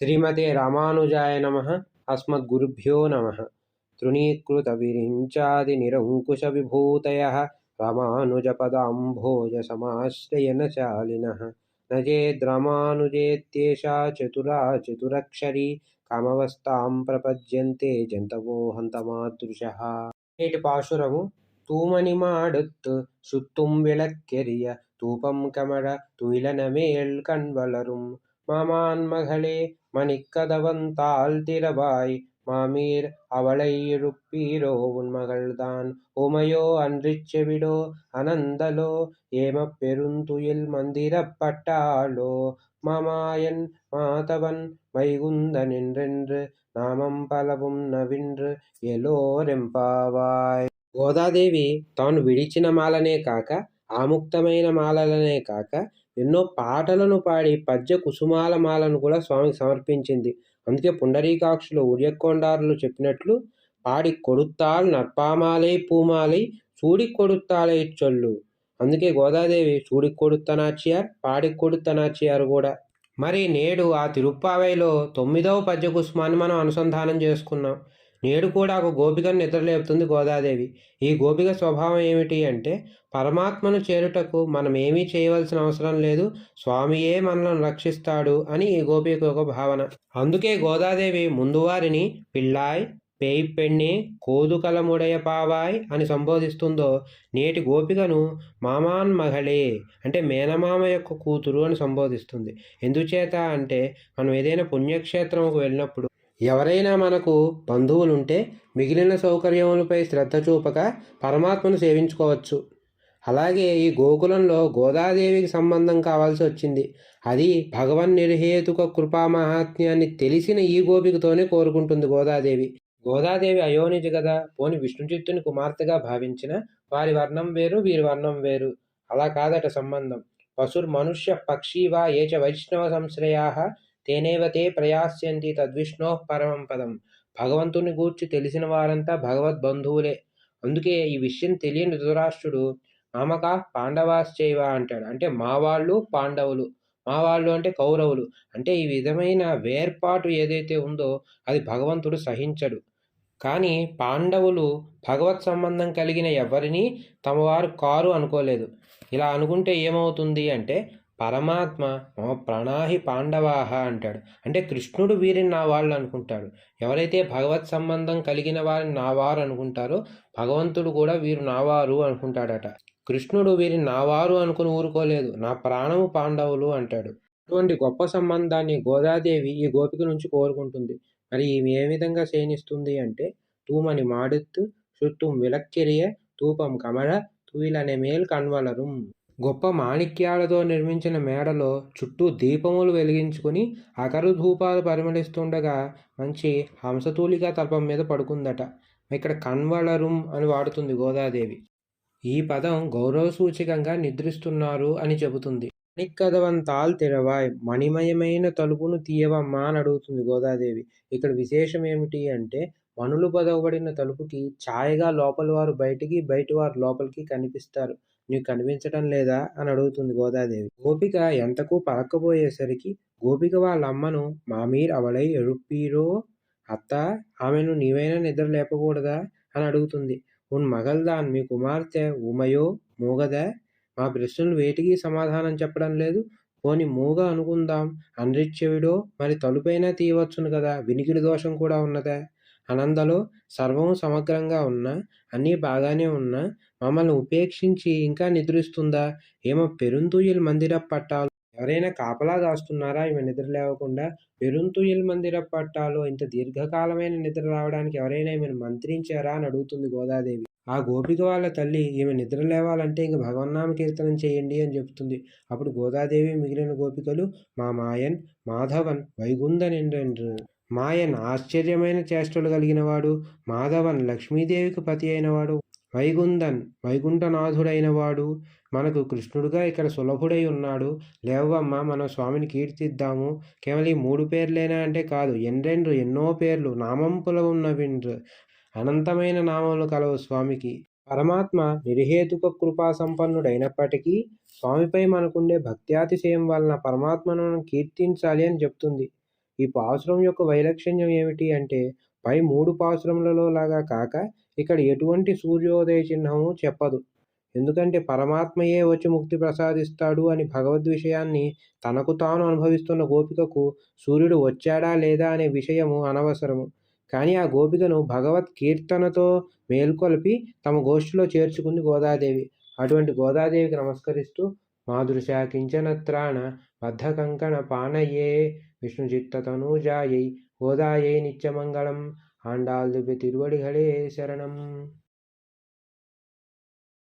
శ్రీమతే రామానుజాయ నమ అస్మద్గురుభ్యో నమ. తృణీకృత విరించాది నిరంకుశ విభూతయ రామానుజపదాంభోజ సమాశ్రయన చాలిన నచేద్రమానుజేత్యేషా చతురా చతురక్షరీ కామవస్తాం ప్రపద్యంతే జంతవో హంతమాదృశ. నేటి పాశురము தூமணிமாடுத்து சுத்தும் விளக்கெரிய தூபம் கமழ துயிலன மேல் கண்வளரும் மாமான் மகளே மணிக்கதவன் தாழ்த்திரவாய் மாமீர் அவளை இழுப்பீரோ உன் மகள்தான். உமையோ அன்றிச் செவிடோ அனந்தலோ ஏம பெருந்துயில் மந்திரப்பட்டாளோ மாமாயன் மாதவன் வைகுந்தன் நின்றென்று நாமம் பலவும் நவின்று எలోరెంపావాయ్ கோதாதேவி தான் విడిచిన మాలనే కాక ఆముక్తమైన మాలలనే కాక ఎన్నో పాటలను పాడి పద్య కుసుమాల మాలను కూడా స్వామికి సమర్పించింది. అందుకే పుండరీకాక్షులు ఉర్యకొండారులు చెప్పినట్లు పాడి కొడుత్తాల్ నర్పామాలై పూమాలై చూడి కొడుత్తాలై చొల్లు. అందుకే గోదాదేవి చూడి కొడుత్తనాచియార్ పాడి కొడుత్తనాచియారు కూడా. మరి నేడు ఆ తిరుప్పావైలో తొమ్మిదవ పద్య కుసుమాన్ని మనం అనుసంధానం చేసుకున్నాం. నేడు కూడా ఒక గోపికను నిద్రలేపుతుంది గోదాదేవి. ఈ గోపిక స్వభావం ఏమిటి అంటే పరమాత్మను చేరుటకు మనం ఏమీ చేయవలసిన అవసరం లేదు స్వామియే మనల్ని రక్షిస్తాడు అని ఈ గోపిక ఒక భావన. అందుకే గోదాదేవి ముందు వారిని పిల్లాయ్ పేయి పెణ్ణి కోదుకలముడయ పావాయ్ అని సంబోధిస్తుందో నేటి గోపికను మామాన్ మహళే అంటే మేనమామ యొక్క కూతురు అని సంబోధిస్తుంది. ఎందుచేత అంటే మనం ఏదైనా పుణ్యక్షేత్రంకు వెళ్ళినప్పుడు ఎవరైనా మనకు బంధువులుంటే మిగిలిన సౌకర్యములపై శ్రద్ధ చూపక పరమాత్మను సేవించుకోవచ్చు. అలాగే ఈ గోకులంలో గోదాదేవికి సంబంధం కావాల్సి వచ్చింది. అది భగవన్ నిర్హేతుక కృపా మహాత్మ్యాన్ని తెలిసిన ఈ గోపికతోనే కోరుకుంటుంది గోదాదేవి. గోదాదేవి అయోనిజ కదా పోని విష్ణుచిత్తుని కుమార్తెగా భావించిన వారి వర్ణం వేరు వీరి వర్ణం వేరు. అలా కాదట సంబంధం. పశుర్ మనుష్య పక్షి వా ఏచ వైష్ణవ సంశ్రయా తేనేవ తే ప్రయాస్యంతి తద్విష్ణో పరమం పదం. భగవంతుని గూర్చి తెలిసిన వారంతా భగవద్బంధువులే. అందుకే ఈ విషయం తెలియని ధృతరాష్ట్రుడు మామక పాండవాశ్చైవ అంటాడు. అంటే మా వాళ్ళు పాండవులు. మా వాళ్ళు అంటే కౌరవులు. అంటే ఈ విధమైన వేర్పాటు ఏదైతే ఉందో అది భగవంతుడు సహించడు. కానీ పాండవులు భగవత్ సంబంధం కలిగిన ఎవరిని తమవారు కారు అనుకోలేదు. ఇలా అనుకుంటే ఏమవుతుంది అంటే పరమాత్మ మమ ప్రణాహి పాండవాహ అంటాడు. అంటే కృష్ణుడు వీరిని నా వాళ్ళు అనుకుంటాడు. ఎవరైతే భగవత్ సంబంధం కలిగిన వారిని నా వారు అనుకుంటారో భగవంతుడు కూడా వీరు నావారు అనుకుంటాడట. కృష్ణుడు వీరిని నావారు అనుకుని ఊరుకోలేదు. నా ప్రాణము పాండవులు అంటాడు. అటువంటి గొప్ప సంబంధాన్ని గోదాదేవి ఈ గోపిక నుంచి కోరుకుంటుంది. మరి ఈమె ఏ విధంగా శయనిస్తుంది అంటే తూమని మాడుత్తు చుట్టూ విలక్కిరియ తూపం కమల తూయిలనే మేల్ కన్వలరుం. గొప్ప మాణిక్యాలతో నిర్మించిన మేడలో చుట్టూ దీపములు వెలిగించుకుని అకరు ధూపాలు పరిమళిస్తుండగా మంచి హంసతూలిక తల్పం మీద పడుకుందట. ఇక్కడ కన్వలరుం అని వాడుతుంది గోదాదేవి. ఈ పదం గౌరవ సూచకంగా నిద్రిస్తున్నారు అని చెబుతుంది. మణికదవంతాల్ తెరవాయ్ మణిమయమైన తలుపును తీయవమ్మా అని అడుగుతుంది గోదాదేవి. ఇక్కడ విశేషం ఏమిటి అంటే మనులు పదవబడిన తలుపుకి ఛాయగా లోపల వారు బయటికి బయట వారు లోపలికి కనిపిస్తారు. నీకు కనిపించడం లేదా? అని అడుగుతుంది గోదాదేవి. గోపిక ఎంతకు పలకపోయేసరికి గోపిక వాళ్ళ అమ్మను మామీర్ అవలై ఎరుప్పీరో అత్త ఆమెను నీవైనా నిద్ర లేపకూడదా అని అడుగుతుంది. ఉన్ మగల్దాన్ మీ కుమార్తె ఉమయో మూగదా? మా ప్రశ్నలు వేటికి సమాధానం చెప్పడం లేదు. పోని మూగ అనుకుందాం. అండ్రిచ్చెవిడో మరి తలుపైనా తీయవచ్చును కదా? వినికిడి దోషం కూడా ఉన్నదా? అనందలో సర్వం సమగ్రంగా ఉన్నా అన్నీ బాగానే ఉన్నా మమ్మల్ని ఉపేక్షించి ఇంకా నిద్రిస్తుందా? ఏమో పెరుంతుయిల్ మందిర పట్టాలు. ఎవరైనా కాపలా కాస్తున్నారా? ఈమె నిద్ర లేవకుండా పెరుంతుయిల్ మందిర పట్టాలు. ఇంత దీర్ఘకాలమైన నిద్ర రావడానికి ఎవరైనా ఈమెను మంత్రించారా అని అడుగుతుంది గోదాదేవి. ఆ గోపిక వాళ్ళ తల్లి ఈమె నిద్ర లేవాలంటే ఇంక భగవన్నామ కీర్తనం చేయండి అని చెప్తుంది. అప్పుడు గోదాదేవి మిగిలిన గోపికలు మా మాయన్ మాధవన్ వైగుందన్ ఎండ్రెండ్రు మాయన్ ఆశ్చర్యమైన చేష్టలు కలిగినవాడు మాధవన్ లక్ష్మీదేవికి పతి అయినవాడు వైగుంధన్ వైకుంఠనాథుడైనవాడు. మనకు కృష్ణుడుగా ఇక్కడ సులభుడై ఉన్నాడు. లేవమ్మ మనం స్వామిని కీర్తిద్దాము. కేవలం ఈ మూడు పేర్లేనా అంటే కాదు ఎండ్రెండ్రు ఎన్నో పేర్లు నామంపుల ఉన్నవిండ్రు అనంతమైన నామములు కలవు స్వామికి. పరమాత్మ నిర్హేతుక కృపా సంపన్నుడైనప్పటికీ స్వామిపై మనకుండే భక్త్యాతిశయం వలన పరమాత్మను కీర్తించాలి అని చెప్తుంది. ఈ పాసురం యొక్క వైలక్షణ్యం ఏమిటి అంటే పై మూడు పాసురములలో లాగా కాక ఇక్కడ ఎటువంటి సూర్యోదయ చిహ్నము చెప్పదు. ఎందుకంటే పరమాత్మయే వచ్చి ముక్తి ప్రసాదిస్తాడు అని భగవద్ విషయాన్ని తనకు తాను అనుభవిస్తున్న గోపికకు సూర్యుడు వచ్చాడా లేదా అనే విషయము అనవసరము. కానీ ఆ గోపికను భగవత్ కీర్తనతో మేల్కొల్పి తమ గోష్ఠిలో చేర్చుకుంది గోదాదేవి. అటువంటి గోదాదేవికి నమస్కరిస్తూ మాదృశ కించనత్రాణ బద్ధకంకణ పానయే విష్ణుచిత్త తనూజాయై గోదాయై నిత్యమంగళం ఆండాల్ దివ్య తిరువడిகளே శరణం.